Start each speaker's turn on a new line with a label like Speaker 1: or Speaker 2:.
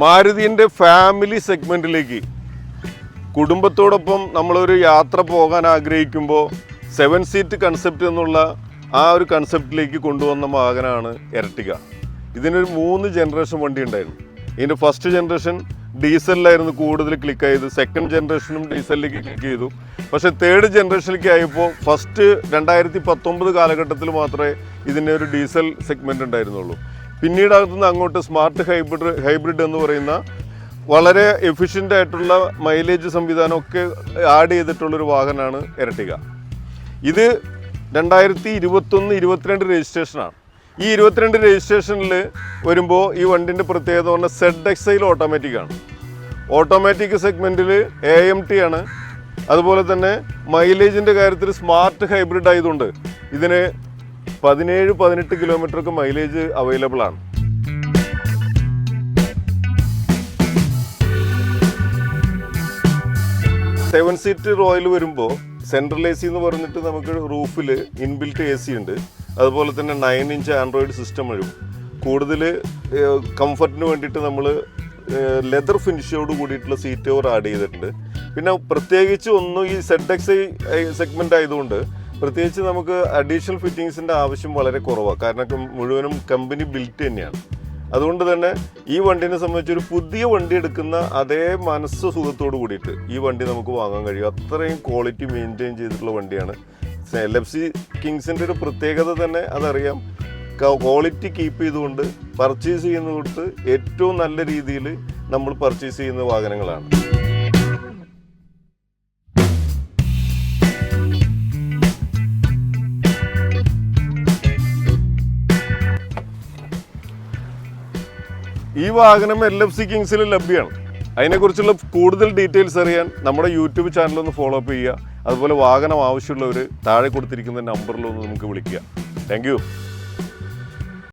Speaker 1: മാരുതിന്റെ family സെഗ്മെന്റിലേക്ക് കുടുംബത്തോടൊപ്പം നമ്മളൊരു യാത്ര പോകാൻ ആഗ്രഹിക്കുമ്പോൾ സെവൻ സീറ്റ് കൺസെപ്റ്റ് എന്നുള്ള ആ ഒരു കൺസെപ്റ്റിലേക്ക് കൊണ്ടുവന്ന വാഹനമാണ് എരട്ടിക ഇതിനൊരു മൂന്ന് ജനറേഷൻ വണ്ടി ഉണ്ടായിരുന്നു. ഇതിന്റെ ഫസ്റ്റ് ജനറേഷൻ ഡീസലിലായിരുന്നു കൂടുതൽ ക്ലിക്ക് ചെയ്ത് സെക്കൻഡ് ജനറേഷനും ഡീസലിലേക്ക് ക്ലിക്ക് ചെയ്തു. പക്ഷേ തേർഡ് ജനറേഷനിലേക്ക് ആയപ്പോൾ ഫസ്റ്റ് രണ്ടായിരത്തി പത്തൊമ്പത് കാലഘട്ടത്തിൽ മാത്രമേ ഇതിന്റെ ഒരു ഡീസൽ സെഗ്മെന്റ് ഉണ്ടായിരുന്നുള്ളൂ. പിന്നീട് അകത്തുനിന്ന് അങ്ങോട്ട് സ്മാർട്ട് ഹൈബ്രിഡ് ഹൈബ്രിഡ് എന്ന് പറയുന്ന വളരെ എഫിഷ്യന്റ് ആയിട്ടുള്ള മൈലേജ് സംവിധാനമൊക്കെ ആഡ് ചെയ്തിട്ടുള്ളൊരു വാഹനമാണ് ഇരട്ടിക. ഇത് രണ്ടായിരത്തി ഇരുപത്തൊന്ന് ഇരുപത്തിരണ്ട് രജിസ്ട്രേഷനാണ് ഈ ഇരുപത്തിരണ്ട് രജിസ്ട്രേഷനിൽ വരുമ്പോൾ ഈ വണ്ടിന്റെ പ്രത്യേകത പറഞ്ഞാൽ സെഡ് എക്സൈൽ ഓട്ടോമാറ്റിക് ആണ്. ഓട്ടോമാറ്റിക് സെഗ്മെന്റിൽ എ എം ടി ആണ്. അതുപോലെ തന്നെ മൈലേജിന്റെ കാര്യത്തിൽ സ്മാർട്ട് ഹൈബ്രിഡ് ആയതുകൊണ്ട് ഇതിന് പതിനേഴ് പതിനെട്ട് കിലോമീറ്റർക്ക് മൈലേജ് അവൈലബിൾ ആണ്. സെവൻ സീറ്റ് റോയൽ വരുമ്പോൾ സെൻട്രൽ എ സി എന്ന് പറഞ്ഞിട്ട് നമുക്ക് റൂഫിൽ ഇൻബിൽറ്റ് എ സി ഉണ്ട്. അതുപോലെ തന്നെ നയൻ ഇഞ്ച് ആൻഡ്രോയിഡ് സിസ്റ്റം വരും. കൂടുതൽ കംഫർട്ടിന് വേണ്ടിയിട്ട് നമ്മൾ ലെതർ ഫിനിഷോട് കൂടിയിട്ടുള്ള സീറ്റ് ഓവർ ആഡ് ചെയ്തിട്ടുണ്ട്. പിന്നെ പ്രത്യേകിച്ച് ഒന്നും ഈ സെഡ് എക്സ് സെഗ്മെന്റ് ആയതുകൊണ്ട് പ്രത്യേകിച്ച് നമുക്ക് അഡീഷണൽ ഫിറ്റിങ്സിന്റെ ആവശ്യം വളരെ കുറവാണ് കാരണം മുഴുവനും കമ്പനി ബിൽറ്റ് തന്നെയാണ്. അതുകൊണ്ട് തന്നെ ഈ വണ്ടിനെ സംബന്ധിച്ച് ഒരു പുതിയ വണ്ടി എടുക്കുന്ന അതേ മനസ്സ് സുഖത്തോട് കൂടിയിട്ട് ഈ വണ്ടി നമുക്ക് വാങ്ങാൻ കഴിയും. അത്രയും ക്വാളിറ്റി മെയിന്റെയിൻ ചെയ്തിട്ടുള്ള വണ്ടിയാണ്. എൽ എഫ് സി കിങ്സിന്റെ ഒരു പ്രത്യേകത തന്നെ അതറിയാം. ക്വാളിറ്റി കീപ്പ് ചെയ്തുകൊണ്ട് പർച്ചേസ് ചെയ്യുന്ന കൊടുത്ത് ഏറ്റവും നല്ല രീതിയിൽ നമ്മൾ പർച്ചേസ് ചെയ്യുന്ന വാഹനങ്ങളാണ്. ഈ വാഹനം എൽ എഫ് സി കിങ്സിൽ ലഭ്യമാണ്. അതിനെക്കുറിച്ചുള്ള കൂടുതൽ ഡീറ്റെയിൽസ് അറിയാൻ നമ്മുടെ യൂട്യൂബ് ചാനൽ ഒന്ന് ഫോളോ അപ്പ് ചെയ്യുക. അതുപോലെ വാഹനം ആവശ്യമുള്ളവർ താഴെ കൊടുത്തിരിക്കുന്ന നമ്പറിലൊന്ന് നമുക്ക് വിളിക്കുക. താങ്ക്